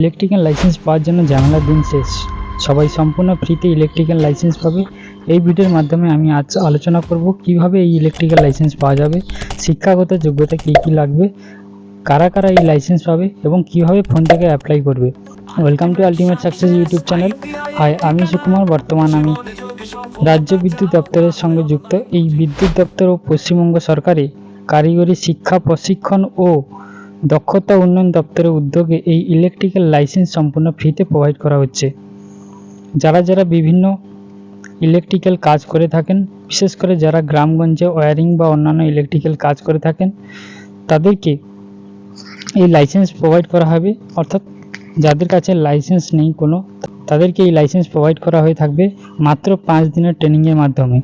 Electrical licence পাওয়ার জন্য ঝামেলার দিন শেষ। সবাই সম্পূর্ণ ফ্রিতে ইলেকট্রিক্যাল লাইসেন্স পাবে। এই ভিডিওর মাধ্যমে আমি আজ আলোচনা করব কীভাবে এই ইলেকট্রিক্যাল লাইসেন্স পাওয়া যাবে, শিক্ষাগত যোগ্যতা কী কী লাগবে, কারা কারা এই লাইসেন্স পাবে এবং কীভাবে ফোন থেকে অ্যাপ্লাই করবে। Welcome to ultimate success YouTube channel hi আমি সুকুমার, বর্তমান আমি। রাজ্য বিদ্যুৎ দপ্তরের সঙ্গে যুক্ত এই বিদ্যুৎ দপ্তর ও পশ্চিমবঙ্গ সরকারে কারিগরি শিক্ষা, প্রশিক্ষণ ও দক্ষতা উন্নয়ন দপ্তরের উদ্যোগে এই ইলেকট্রিক্যাল লাইসেন্স সম্পূর্ণ ফ্রিতে প্রোভাইড করা হচ্ছে। যারা যারা বিভিন্ন ইলেকট্রিক্যাল কাজ করে থাকেন, বিশেষ করে যারা গ্রামগঞ্জে ওয়ারিং বা অন্যান্য ইলেকট্রিক্যাল কাজ করে থাকেন, তাদেরকে এই লাইসেন্স প্রোভাইড করা হবে। অর্থাৎ যাদের কাছে লাইসেন্স নেই কোনো, তাদেরকে এই লাইসেন্স প্রোভাইড করা হয়ে থাকবে মাত্র পাঁচ দিনের ট্রেনিংয়ের মাধ্যমে।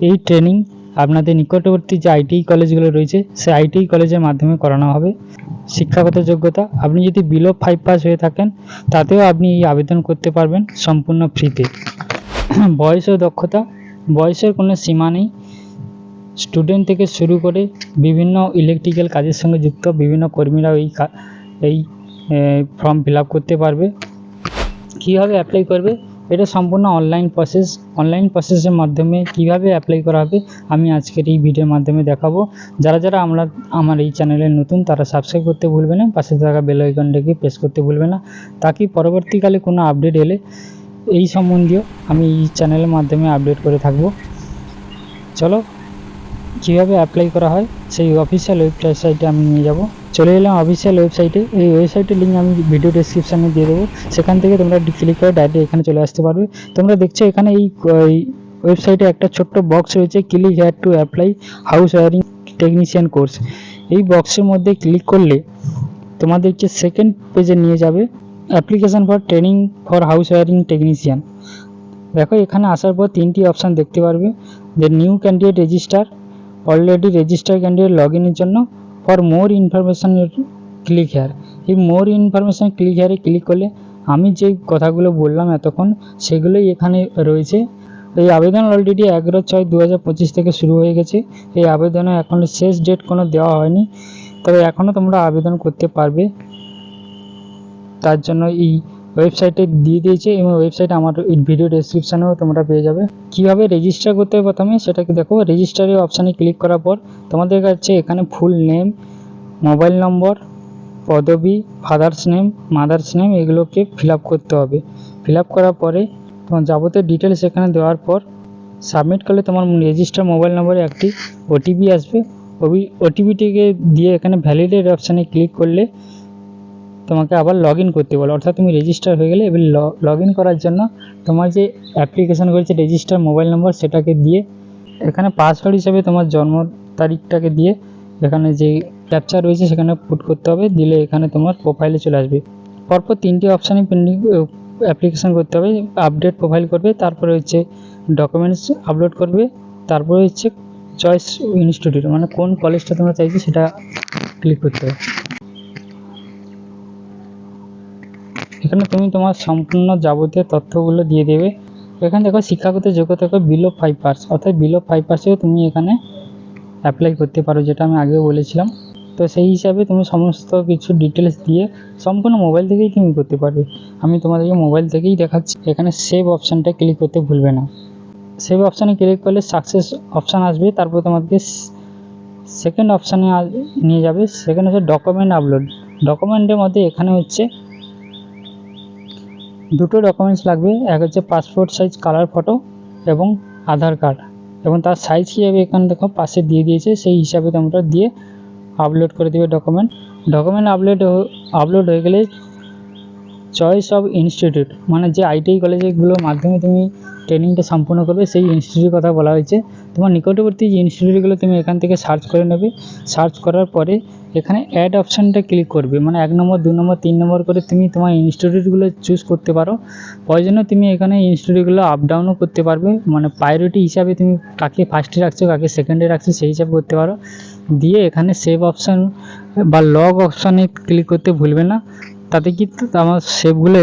এই ট্রেনিং আপনাদের নিকটবর্তী যে আইটিআই কলেজগুলো রয়েছে, সেই আইটিআই কলেজের মাধ্যমে করানো হবে। শিক্ষাগত যোগ্যতা, আপনি যদি বিলো ফাইভ পাস হয়ে থাকেন, তাতেও আপনি এই আবেদন করতে পারবেন সম্পূর্ণ ফ্রিতে। বয়স ও দক্ষতা, বয়সের কোনো সীমা নেই। স্টুডেন্ট থেকে শুরু করে বিভিন্ন ইলেকট্রিক্যাল কাজের সঙ্গে যুক্ত বিভিন্ন কর্মীরা এই এই ফর্ম ফিল করতে পারবে। কীভাবে অ্যাপ্লাই করবে? এটা সম্পূর্ণ অনলাইন প্রসেস অনলাইন প্রসেসের মাধ্যমে কীভাবে অ্যাপ্লাই করা হবে, আমি আজকের এই ভিডিওর মাধ্যমে দেখাবো। যারা যারা আমরা, আমার এই চ্যানেলে নতুন, তারা সাবস্ক্রাইব করতে ভুলবে না, পাশে থাকা বেল আইকনটাকে প্রেস করতে ভুলবে না। তাকে পরবর্তীকালে কোনো আপডেট এলে এই সম্বন্ধীয় আমি এই চ্যানেলের মাধ্যমে আপডেট করে থাকব। চলো, কীভাবে অ্যাপ্লাই করা হয়, সেই অফিসিয়াল ওয়েবসাইটে আমি নিয়ে যাব। চলে এলাম অফিসিয়াল ওয়েবসাইটে এই ওয়েবসাইটের লিঙ্ক আমি ভিডিও ডেসক্রিপশানে দিয়ে দেবো। সেখান থেকে তোমরা ক্লিক করে ডাইরেক্ট এখানে চলে আসতে পারবে। তোমরা দেখছ এখানে এই ওয়েবসাইটে একটা ছোট্ট বক্স রয়েছে click here to apply house wiring technician course এই বক্সের মধ্যে ক্লিক করলে তোমাদেরকে সেকেন্ড পেজে নিয়ে যাবে। Application for training for house wiring technician দেখো এখানে আসার পর তিনটি অপশান দেখতে পারবে। যে new candidate register already register candidate log ইনের জন্য। For more information click here এই মোর ইনফরমেশান ক্লিক হেয়ারে ক্লিক করলে আমি যে কথাগুলো বললাম এতক্ষণ, সেগুলোই এখানে রয়েছে। এই আবেদন অলরেডি এগারো ছয় দু থেকে শুরু হয়ে গেছে। এই আবেদনে এখন শেষ ডেট কোনো দেওয়া হয়নি। তবে এখনও তোমরা আবেদন করতে পারবে। তার জন্য এই ওয়েবসাইটে দিয়ে দিয়েছে এবং ওয়েবসাইট আমার ভিডিও ডেসক্রিপশানেও তোমরা পেয়ে যাবে। কীভাবে রেজিস্টার করতে হবে প্রথমে সেটাকে দেখো। রেজিস্টারের অপশানে ক্লিক করার পর তোমাদের কাছে এখানে ফুল নেম মোবাইল নম্বর পদবি ফাদার্স নেম মাদার্স নেম এগুলোকে ফিল করতে হবে। ফিল করার পরে তোমার যাবতীয় ডিটেলস এখানে দেওয়ার পর সাবমিট করলে তোমার রেজিস্টার মোবাইল নম্বরে একটি ওটিপি আসবে। ওটিপিটিকে দিয়ে এখানে ভ্যালিডেট অপশানে ক্লিক করলে তোমাকে আবার লগ করতে বলো। অর্থাৎ তুমি রেজিস্টার হয়ে গেলে এবার লগ করার জন্য তোমার যে অ্যাপ্লিকেশন করেছে রেজিস্টার মোবাইল নম্বর সেটাকে দিয়ে এখানে পাসওয়ার্ড হিসেবে তোমার জন্ম তারিখটাকে দিয়ে এখানে যে ক্যাপচার রয়েছে সেখানে পুট করতে হবে। দিলে এখানে তোমার প্রোফাইলে চলে আসবে। পরপর তিনটি অপশানে পেন্ডিং অ্যাপ্লিকেশন করতে হবে। আপডেট প্রোফাইল করবে, তারপরে হচ্ছে ডকুমেন্টস আপলোড করবে, তারপরে হচ্ছে চয়েস ইনস্টিটিউট মানে কোন কলেজটা তোমরা চাইছো সেটা ক্লিক করতে হবে। এখানে তুমি তোমার সম্পূর্ণ যাবতীয় তথ্যগুলো দিয়ে দেবে। এখানে দেখো শিক্ষাগত যোগ্যতা দেখো বিলো ফাইভ পার্স অর্থাৎ বিলো ফাইভ পার্সেও তুমি এখানে অ্যাপ্লাই করতে পারো, যেটা আমি আগেও বলেছিলাম। তো সেই হিসাবে তুমি সমস্ত কিছু ডিটেলস দিয়ে সম্পূর্ণ মোবাইল থেকেই তুমি করতে পারবে। আমি তোমাদেরকে মোবাইল থেকেই দেখাচ্ছি। এখানে সেভ অপশানটা ক্লিক করতে ভুলবে না। সেভ অপশানে ক্লিক করলে সাকসেস অপশান আসবে। তারপর তোমাদেরকে সেকেন্ড অপশানে নিয়ে যাবে। সেখানে হচ্ছে ডকুমেন্ট আপলোড ডকুমেন্টের মধ্যে এখানে হচ্ছে দুটো ডকুমেন্টস লাগবে, এক হচ্ছে পাসপোর্ট সাইজ কালার ফটো এবং আধার কার্ড এবং তার সাইজ হিসাবে এখানে দেখো, পাশে দিয়ে দিয়েছে, সেই হিসাবে তোমরা দিয়ে আপলোড করে দেবে ডকুমেন্ট ডকুমেন্ট আপলোড আপলোড হয়ে গেলে চয়েস অফ ইনস্টিটিউট মানে যে আইটিআই কলেজগুলোর মাধ্যমে তুমি ট্রেনিংটা সম্পূর্ণ করবে, সেই ইনস্টিটিউটের কথা বলা হয়েছে। তোমার নিকটবর্তী যে ইনস্টিটিউটগুলো তুমি এখান থেকে সার্চ করে নেবে সার্চ করার পরে এখানে অ্যাড অপশানটা ক্লিক করবে। মানে এক নম্বর, দু নম্বর, তিন নম্বর করে তুমি তোমার ইনস্টিটিউটগুলো চুজ করতে পারো। প্রয়োজনে তুমি এখানে ইনস্টিটিউটগুলো আপ ডাউনও করতে পারবে। মানে প্রায়োরিটি হিসাবে তুমি কাকে ফার্স্টে রাখছো, কাকে সেকেন্ডে রাখছো, সেই হিসাবে করতে পারো। দিয়ে এখানে সেভ অপশান বা লগ অপশানে ক্লিক করতে ভুলবে না। তাতে কিন্তু আমার সেভগুলো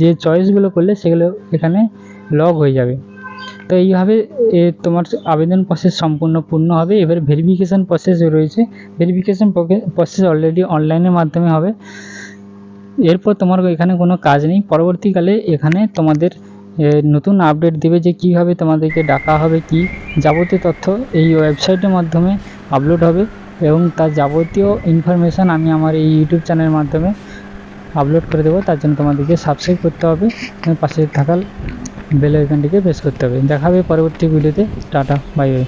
যে চয়েসগুলো করলে সেগুলো এখানে লগ হয়ে যাবে। তো এইভাবে তোমার আবেদন প্রসেস সম্পূর্ণ পূর্ণ হবে। এবার ভেরিফিকেশান প্রসেস রয়েছে। ভেরিফিকেশান প্রসেস অলরেডি অনলাইনের মাধ্যমে হবে। এরপর তোমার এখানে কোনো কাজ নেই। পরবর্তীকালে এখানে তোমাদের নতুন আপডেট দেবে যে কীভাবে তোমাদেরকে ডাকা হবে, কি যাবতীয় তথ্য এই ওয়েবসাইটের মাধ্যমে আপলোড হবে এবং তার যাবতীয় ইনফরমেশান আমি আমার এই ইউটিউব চ্যানেলের মাধ্যমে আপলোড করে দেবো, তার জন্য তোমাদেরকে সাবস্ক্রাইব করতে হবে পাশে থাকা বেল আইকনটিকে প্রেস করতে হবে। দেখা হবে পরবর্তী ভিডিওতে টাটা বাই বাই